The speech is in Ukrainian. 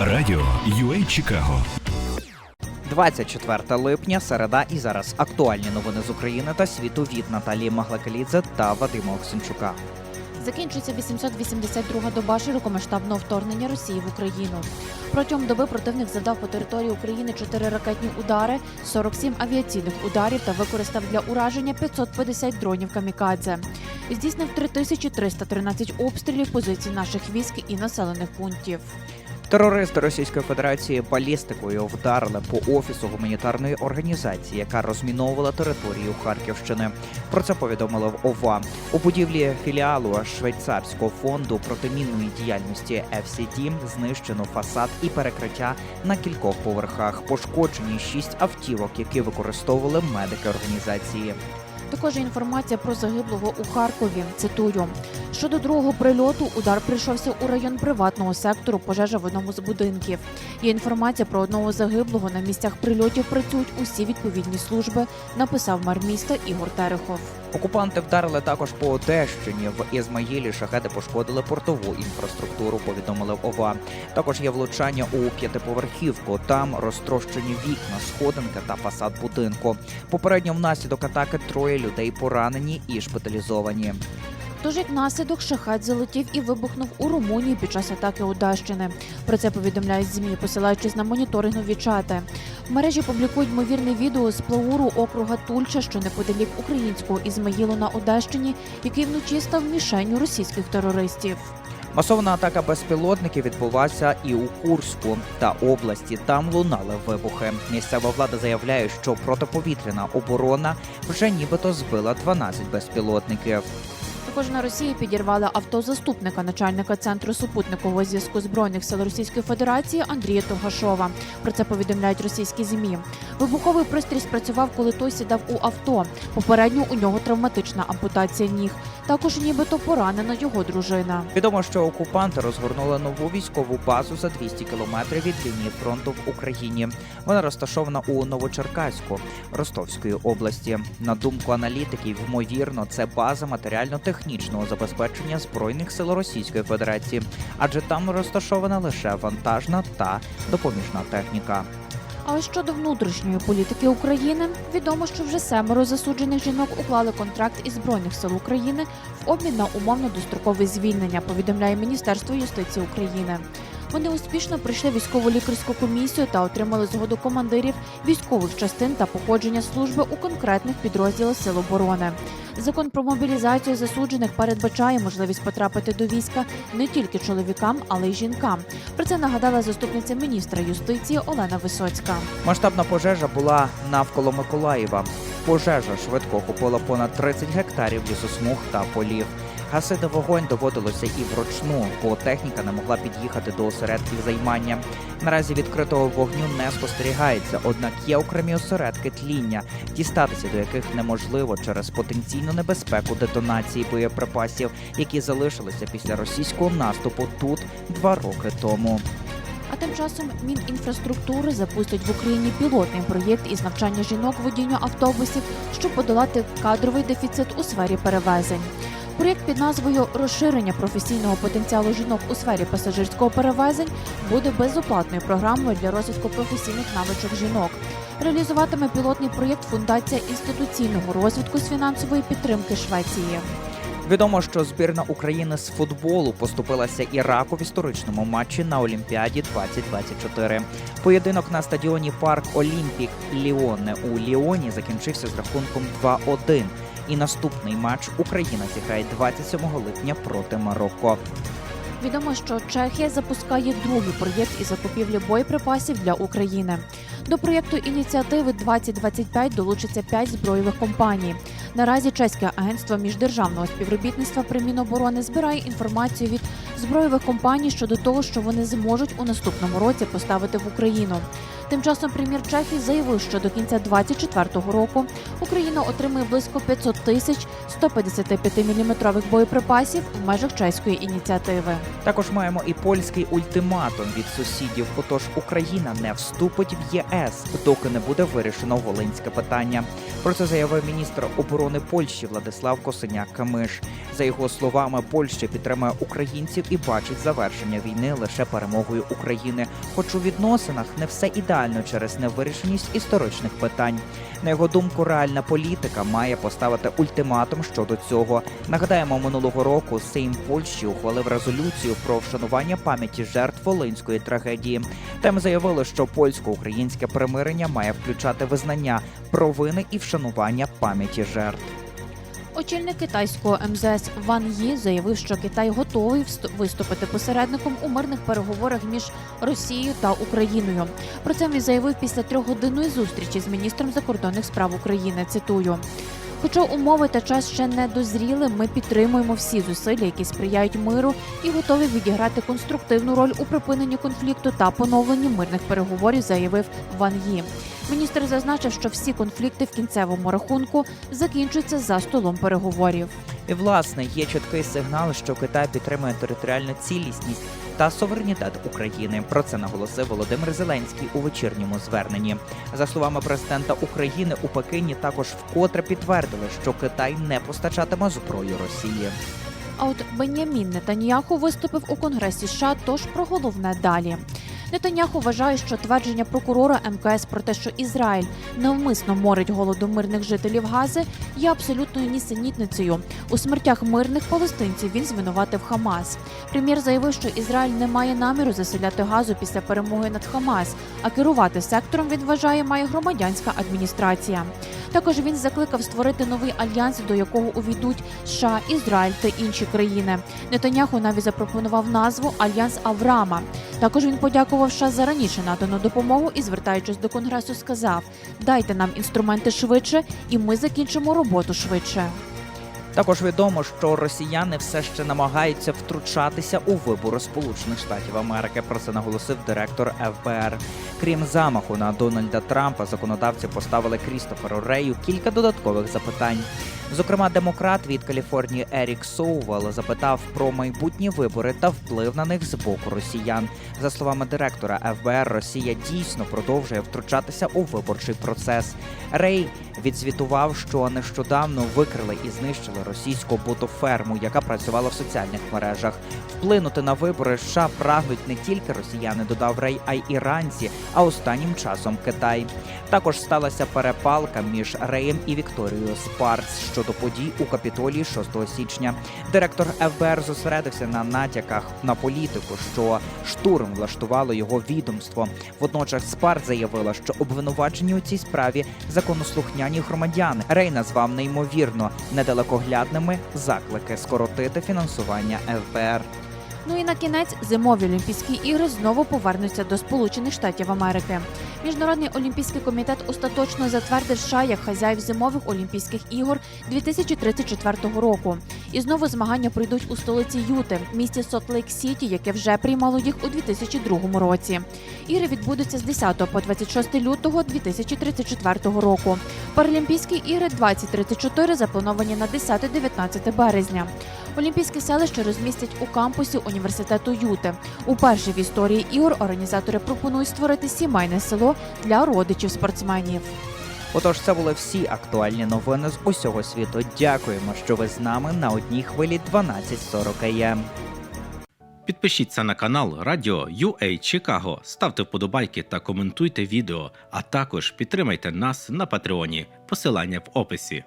Радіо UA Чикаго 24 липня, середа і зараз актуальні новини з України та світу від Наталії Маглакалідзе та Вадима Оксенчука. Закінчується 882-га доба широкомасштабного вторгнення Росії в Україну. Протягом доби противник завдав по території України 4 ракетні удари, 47 авіаційних ударів та використав для ураження 550 дронів камікадзе. Здійснив 3313 обстрілів позицій наших військ і населених пунктів. Терористи Російської Федерації балістикою вдарили по офісу гуманітарної організації, яка розміновувала територію Харківщини. Про це повідомили в ОВА. У будівлі філіалу швейцарського фонду протимінної діяльності FCD знищено фасад і перекриття на кількох поверхах. Пошкоджені шість автівок, які використовували медики організації. Також інформація про загиблого у Харкові. Цитую: щодо другого прильоту, удар прийшовся у район приватного сектору. Пожежа в одному з будинків. Є інформація про одного загиблого. На місцях прильотів працюють усі відповідні служби. Написав мер міста Ігор Терехов. Окупанти вдарили також по Одещині. В Ізмаїлі шахеди пошкодили портову інфраструктуру. Повідомили ОВА. Також є влучання у п'ятиповерхівку. Там розтрощені вікна, сходинка та фасад будинку. Попередньо внаслідок атаки троє людей поранені і шпиталізовані. Тож як наслідок шахет залетів і вибухнув у Румунії під час атаки Одещини. Про це повідомляють змі, посилаючись на моніторингові чати. В мережі публікують ймовірне відео з плауру округа Тульча, що неподалік українського Ізмаїлу на Одещині, який вночі став мішенню російських терористів. Масована атака безпілотників відбулася і у Курську та області. Там лунали вибухи. Місцева влада заявляє, що протиповітряна оборона вже нібито збила 12 безпілотників. Також на Росії підірвали авто заступника начальника центру супутникового зв'язку збройних сил Російської Федерації Андрія Тогашова. Про це повідомляють російські змі. Вибуховий пристрій спрацював, коли той сідав у авто. Попередньо у нього травматична ампутація ніг. Також нібито поранена його дружина. Відомо, що окупанти розгорнули нову військову базу за 200 кілометрів від лінії фронту в Україні. Вона розташована у Новочеркаську Ростовської області. На думку аналітиків, ймовірно, це база матеріально-технічного забезпечення збройних сил Російської Федерації, адже там розташована лише вантажна та допоміжна техніка. А щодо внутрішньої політики України, відомо, що вже семеро засуджених жінок уклали контракт із збройних сил України в обмін на умовно дострокове звільнення. Повідомляє Міністерство юстиції України. Вони успішно пройшли військову лікарську комісію та отримали згоду командирів військових частин та походження служби у конкретних підрозділах Сил оборони. Закон про мобілізацію засуджених передбачає можливість потрапити до війська не тільки чоловікам, але й жінкам. Про це нагадала заступниця міністра юстиції Олена Висоцька. Масштабна пожежа була навколо Миколаєва. Пожежа швидко охопила понад 30 гектарів лісосмуг та полів. Гасити вогонь доводилося і вручну, бо техніка не могла під'їхати до осередків займання. Наразі відкритого вогню не спостерігається, однак є окремі осередки тління, дістатися до яких неможливо через потенційну небезпеку детонації боєприпасів, які залишилися після російського наступу тут два роки тому. А тим часом Мінінфраструктури запустить в Україні пілотний проєкт із навчання жінок водінню автобусів, щоб подолати кадровий дефіцит у сфері перевезень. Проєкт під назвою Розширення професійного потенціалу жінок у сфері пасажирського перевезень буде безоплатною програмою для розвитку професійних навичок жінок. Реалізуватиме пілотний проєкт Фундація інституційного розвитку з фінансової підтримки Швеції. Відомо, що збірна України з футболу поступилася Іраку в історичному матчі на Олімпіаді 2024. Поєдинок на стадіоні Парк Олімпік Ліоне у Ліоні закінчився з рахунком 2-1. І наступний матч Україна зіграє 27 липня проти Марокко. Відомо, що Чехія запускає другий проєкт із закупівлі боєприпасів для України. До проєкту ініціативи 2025 долучиться 5 збройових компаній. Наразі чеське агентство міждержавного співробітництва при Міноборони збирає інформацію від збройових компаній щодо того, що вони зможуть у наступному році поставити в Україну. Тим часом прем'єр Чехії заявив, що до кінця 2024 року Україна отримує близько 500 тисяч 155-мм боєприпасів в межах чеської ініціативи. Також маємо і польський ультиматум від сусідів. Отож, Україна не вступить в ЄС, доки не буде вирішено волинське питання. Про це заявив міністр оборони оборони Польщі Владислав Косиняк Камиш. За його словами, Польща підтримує українців і бачить завершення війни лише перемогою України. Хоч у відносинах не все ідеально через невирішеність історичних питань. На його думку, реальна політика має поставити ультиматум щодо цього. Нагадаємо, минулого року Сейм Польщі ухвалив резолюцію про вшанування пам'яті жертв Волинської трагедії. Там заявили, що польсько-українське примирення має включати визнання провини і вшанування пам'яті жертв. Очільник китайського МЗС Ван Ї заявив, що Китай готовий виступити посередником у мирних переговорах між Росією та Україною. Про це він заявив після трьохгодинної зустрічі з міністром закордонних справ України. Цитую. Хоча умови та час ще не дозріли, ми підтримуємо всі зусилля, які сприяють миру, і готові відіграти конструктивну роль у припиненні конфлікту та поновленні мирних переговорів, заявив Ван Ї. Міністр зазначив, що всі конфлікти в кінцевому рахунку закінчуються за столом переговорів. І власне є чіткий сигнал, що Китай підтримує територіальну цілісність та суверенітет України. Про це наголосив Володимир Зеленський у вечірньому зверненні. За словами президента України, у Пекині також вкотре підтвердили, що Китай не постачатиме зброю Росії. А от Бенямін Нетаньяху виступив у Конгресі США. Тож про головне далі. Нетаньяху вважає, що твердження прокурора МКС про те, що Ізраїль навмисно морить голоду мирних жителів Гази, є абсолютною нісенітницею. У смертях мирних палестинців він звинуватив Хамас. Прем'єр заявив, що Ізраїль не має наміру заселяти газу після перемоги над Хамас, а керувати сектором він вважає має громадянська адміністрація. Також він закликав створити новий альянс, до якого увійдуть США, Ізраїль та інші країни. Нетаняху навіть запропонував назву Альянс Авраама. Також він подякував США за раніше надану допомогу і, звертаючись до конгресу, сказав: Дайте нам інструменти швидше, і ми закінчимо роботу швидше. Також відомо, що росіяни все ще намагаються втручатися у вибори Сполучених Штатів Америки. Про це наголосив директор ФБР. Крім замаху на Дональда Трампа, законодавці поставили Крістоферу Рею кілька додаткових запитань. Зокрема, демократ від Каліфорнії Ерік Соувел запитав про майбутні вибори та вплив на них з боку росіян. За словами директора ФБР, Росія дійсно продовжує втручатися у виборчий процес. Рей відзвітував, що нещодавно викрили і знищили російську ботоферму, яка працювала в соціальних мережах. Вплинути на вибори США прагнуть не тільки росіяни, додав Рей, а й іранці, а останнім часом Китай. Також сталася перепалка між Реєм і Вікторією Спарц щодо подій у Капітолії 6 січня. Директор ФБР зосередився на натяках на політику, що штурм влаштувало його відомство. Водночас Спар заявила, що обвинувачені у цій справі законослухняні громадяни. Рей назвав неймовірно недалекоглядними заклики скоротити фінансування ФБР. Ну і на кінець зимові Олімпійські ігри знову повернуться до Сполучених Штатів Америки. Міжнародний олімпійський комітет остаточно затвердив США як хазяїв зимових Олімпійських ігор 2034 року. І знову змагання пройдуть у столиці Юти, місті Сотлейк Сіті, яке вже приймало їх у 2002 році. Ігри відбудуться з 10 по 26 лютого 2034 року. Паралімпійські ігри 2034 заплановані на 10-19 березня. Олімпійське селище розмістять у кампусі університету Юти. Уперше в історії ігор організатори пропонують створити сімейне село для родичів спортсменів. Отож, це були всі актуальні новини з усього світу. Дякуємо, що ви з нами на одній хвилі 12.40 АМ. Підпишіться на канал Радіо UA Чикаго, ставте вподобайки та коментуйте відео, а також підтримайте нас на Патреоні. Посилання в описі.